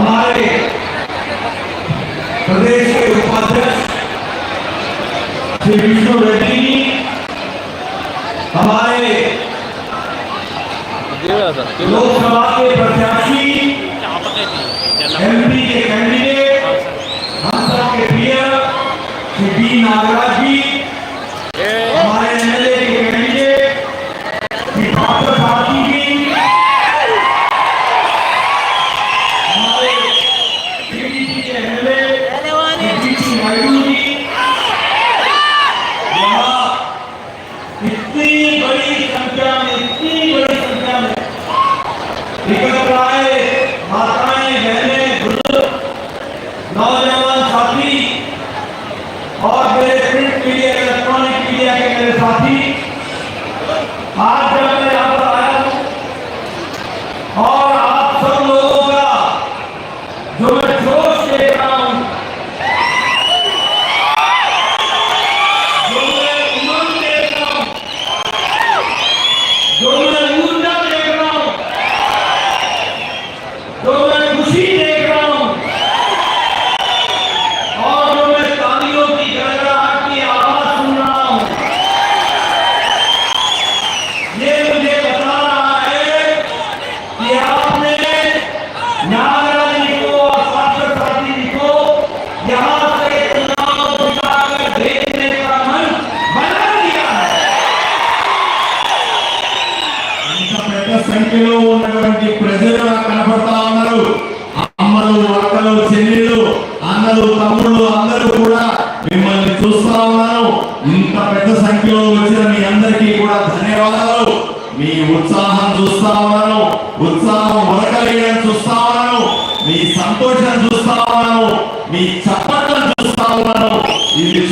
हमारे प्रदेश के उपाध्यक्ष श्री विष्णु रेड्डी जी हमारे लोकसभा के प्रत्याशी సంఖ్యలో ఉన్నటువంటి ప్రజలు కనపడతా ఉన్నారు. అమ్మలు అక్కలు చెల్లెలు అన్నలు తమ్ముళ్ళు అందరూ కూడా మిమ్మల్ని చూస్తా ఉన్నాను ఇంత పెద్ద సంఖ్యలో వచ్చిన మీ అందరికీ కూడా ధన్యవాదాలు. మీ ఉత్సాహం చూస్తా ఉన్నాను ఉత్సాహం ఉరకలేయడం చూస్తా ఉన్నాను మీ సంతోషం చూస్తా ఉన్నాను మీ చప్పట్లను చూస్తా ఉన్నాను ఇది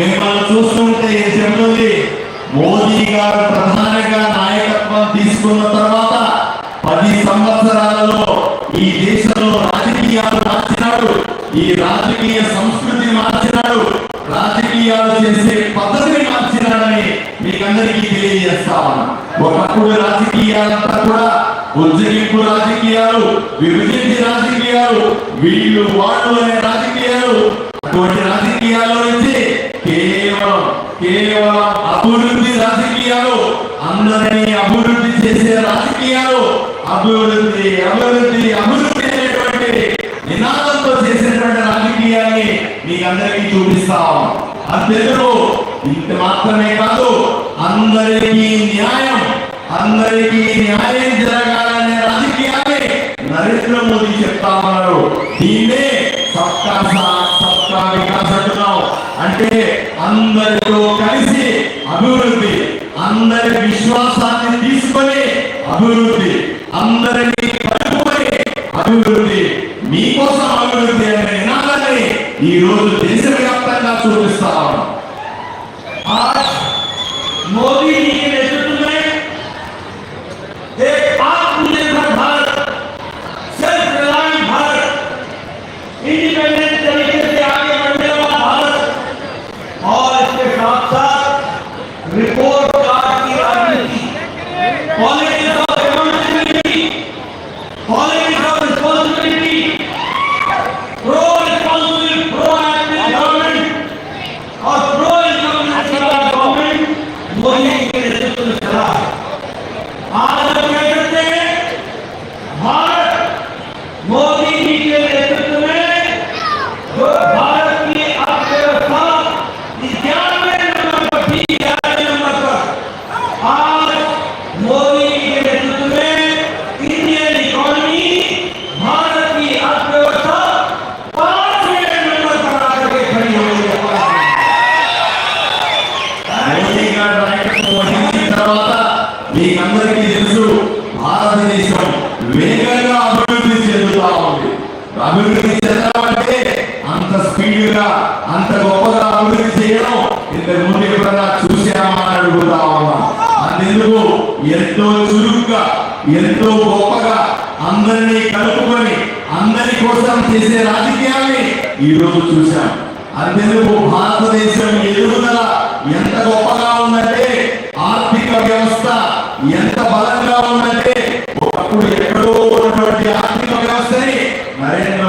మిమ్మల్ని చూస్తుంటే ఏం చెప్తుంది మోదీ గారు ప్రధానంగా నాయకత్వం తీసుకున్న తర్వాత పది సంవత్సరాలలో ఈ దేశంలో రాజకీయాలు మార్చినాడు ఈ రాజకీయ సంస్కృతి మార్చినాడు రాజకీయాలు చేసే పద్ధతిని మార్చినాడని మీకందరికీ తెలియజేస్తా ఉన్నా. ఒకప్పుడు రాజకీయాలంతా కూడా ఉజ్జగింపు రాజకీయాలు విభజించి రాజకీయాలు వీళ్ళు వాళ్ళు అనే రాజకీయాలు కొన్ని రాజకీయాల్లో నుంచి కేవలం కేవలం అభివృద్ధి రాజకీయాలు అందరినీ అభివృద్ధి చేసే రాజకీయాలు అభివృద్ధి అభివృద్ధి అభివృద్ధి అనేటువంటి నినాదంతో చేసినటువంటి రాజకీయాన్ని మీకు అందరికీ చూపిస్తాం. అంతెందుకు? ఇంత మాత్రమే కాదు అందరికీ న్యాయం అందరికీ న్యాయం జరగాలి. అభివృద్ధి. అందరి విశ్వాసాన్ని తీసుకొని అభివృద్ధి. అందరినీ కలుపుకొని అభివృద్ధి. మీకోసం అభివృద్ధి అనే నినాదాన్ని ఈ రోజు దేశవ్యాప్తంగా చూపిస్తా ఉన్నాం. అభివృద్ధి చెందడం అంత స్పీడ్గా అంత గొప్పగా అభివృద్ధి చేయడం ఇంతకు ముందు ఎప్పుడన్నా చూసామా అని అందుకు ఎంతో చురుగ్గా ఎంతో గొప్పగా అందరినీ కలుపుకొని అందరి కోసం చేసే రాజకీయాన్ని ఈ రోజు చూసాం అందుకు భారతదేశం ఎదుగుదల ఎంత గొప్పగా ఉందంటే ఆర్థిక వ్యవస్థ ఎంత బలంగా ఉందంటే ఒకప్పుడు ఎక్కడో ఉన్నటువంటి ఆర్థిక వ్యవస్థ Amén.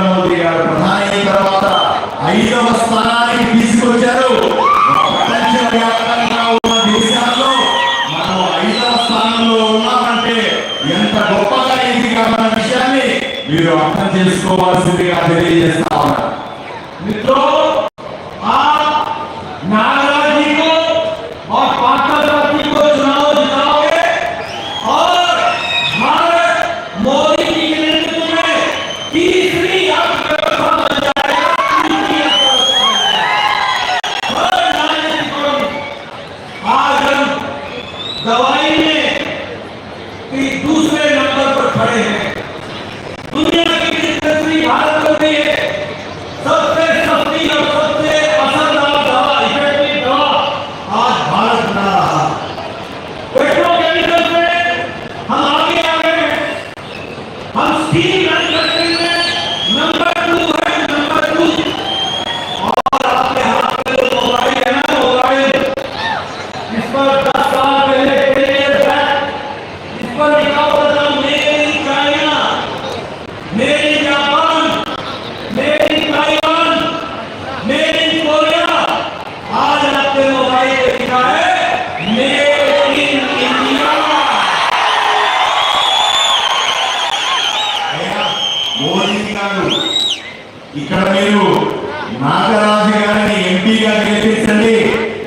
నాగరాజు గారిని ఎంపీగా గెలిపించండి.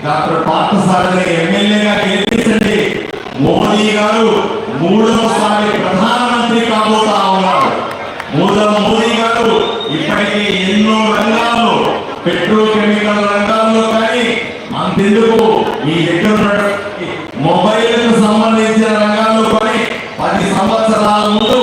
డాక్టర్ పార్థసారథిని ఎమ్మెల్యేగా గెలిపించండి. మోదీ గారు మూడవసారి ప్రధానమంత్రి కాబోతా ఉన్నారు. మూడవ మోదీ గారు ఇప్పటికే ఎన్నో రంగాల్లో పెట్రోకెమికల్ రంగాల్లో కానీ అంతెందుకు ఈ దగ్గర మొబైల్కు సంబంధించిన రంగాల్లో కానీ పది సంవత్సరాల ముందు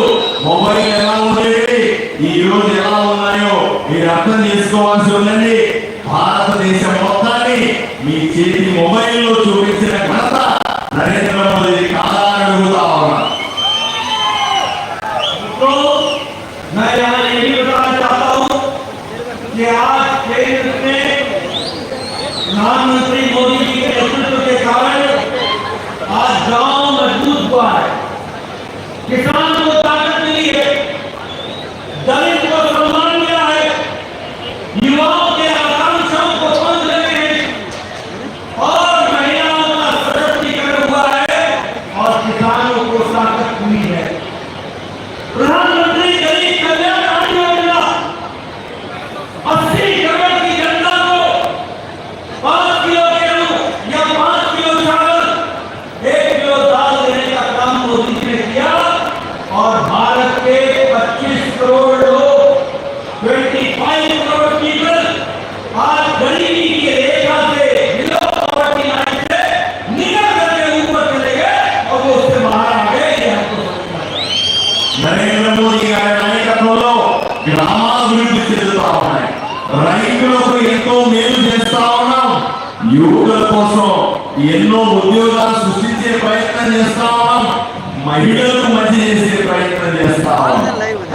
చేస్తాం. మహిళలకు మంచి చేసే ప్రయత్నం చేస్తాం.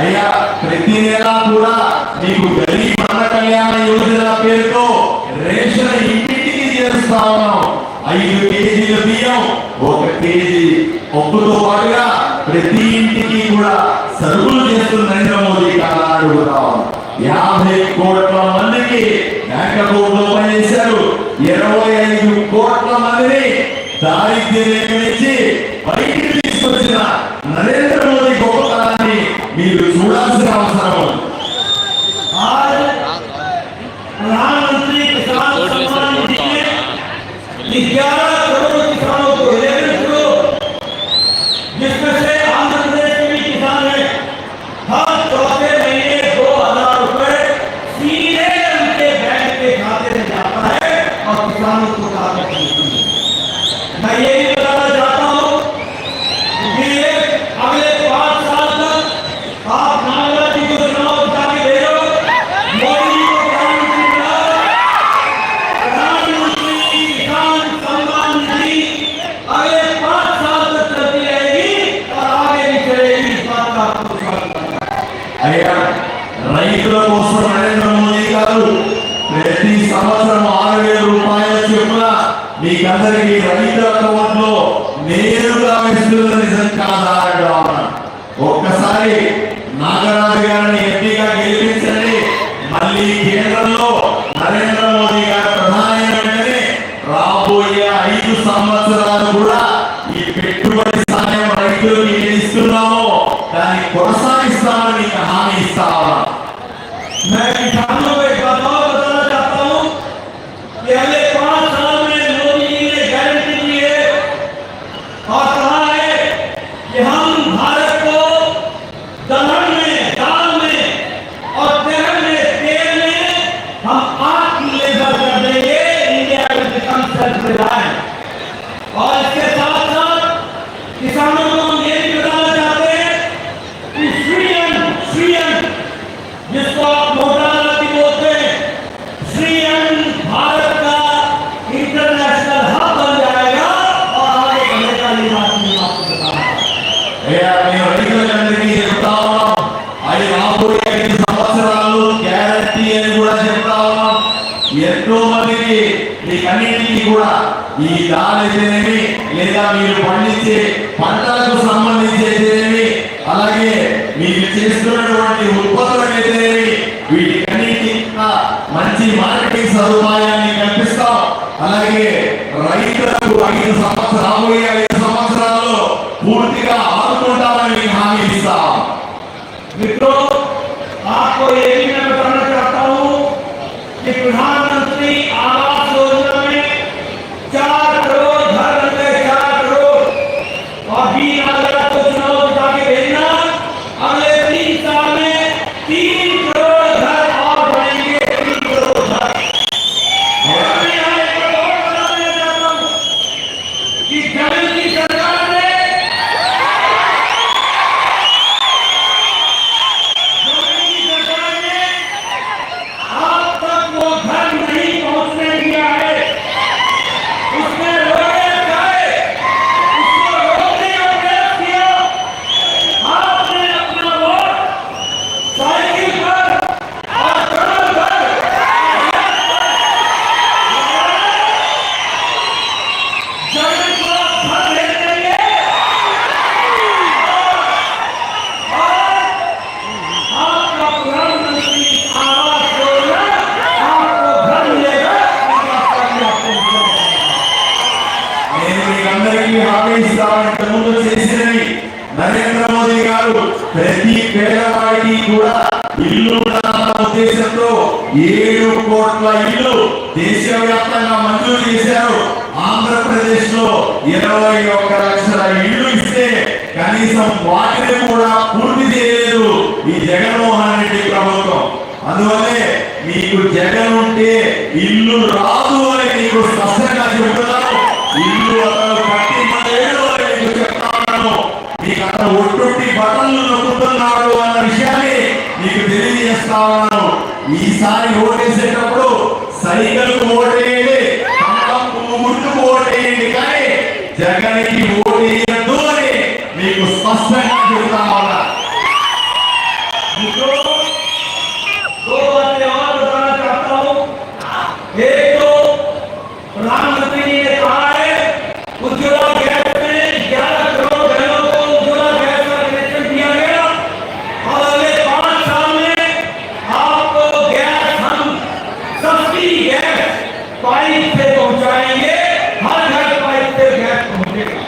అయ్యా ప్రతి నెల కూడా మీకు గరీబ్ అన్న కళ్యాణ యోజన పేరుతో రేషన్ ఇంటికి చేస్తాను ఐదు కేజీల బియ్యం ఒక కేజీ ఒప్పుతో పాటుగా ప్రతి ఇంటికి కూడా సరుకులు చేస్తున్న నరేంద్ర మోదీ కాలం అడుగుతాం. యాభై కోట్ల మందికి బ్యాంక్ అకౌంట్లో పనిచేశారు. ఇరవై ఐదు కోట్ల మందిని దారిద్ర్యం నుంచి బయటికి తీసుకొచ్చిన నరేంద్ర మోదీ గొప్పతనాన్ని మీరు చూడాల్సిన అవసరం. ప్రధానమంత్రి కొనసాగిస్తానని హామీ ఇస్తా ఉన్నా మీరు పండించే పంటలకు సంబంధించేది అలాగే మీరు చేస్తున్నటువంటి ఉత్పత్తులకైతేనేమి వీటికన్నిటి మంచి మార్కెటింగ్ సదుపాయాన్ని కల్పిస్తాం. అలాగే రైతులకు ఐదు సంవత్సరాలు దేశంలో ఏడు కోట్ల ఇల్లు దేశవ్యాప్తంగా మంజూరు చేశారు. ఆంధ్రప్రదేశ్లో ఇరవై ఒక్క లక్షల ఇల్లు ఇస్తే కనీసం వాటిని కూడా పూర్తి చేయలేదు ఈ జగన్మోహన్ రెడ్డి ప్రభుత్వం. అందువల్లే మీకు జగన్ ఉంటే ఇల్లు రాదు అని మీకు స్పష్టంగా చెబుతున్నాను. ఇల్లు అతను కట్టించలేదు అని మీకు చెప్తా మీకు అతను ఒట్టు బటన్లు నొక్కుతున్నాడు అన్న విషయాన్ని మీకు తెలియజేస్తాను ఈసారి ఓటేసేటప్పుడు సైకిల్ ఓటేయండి గుర్తుకు ఓటేయండి కానీ జగన్కి पाइप से पहुंचाएँगे हर घर पाइप से गैस पहुंचेगा।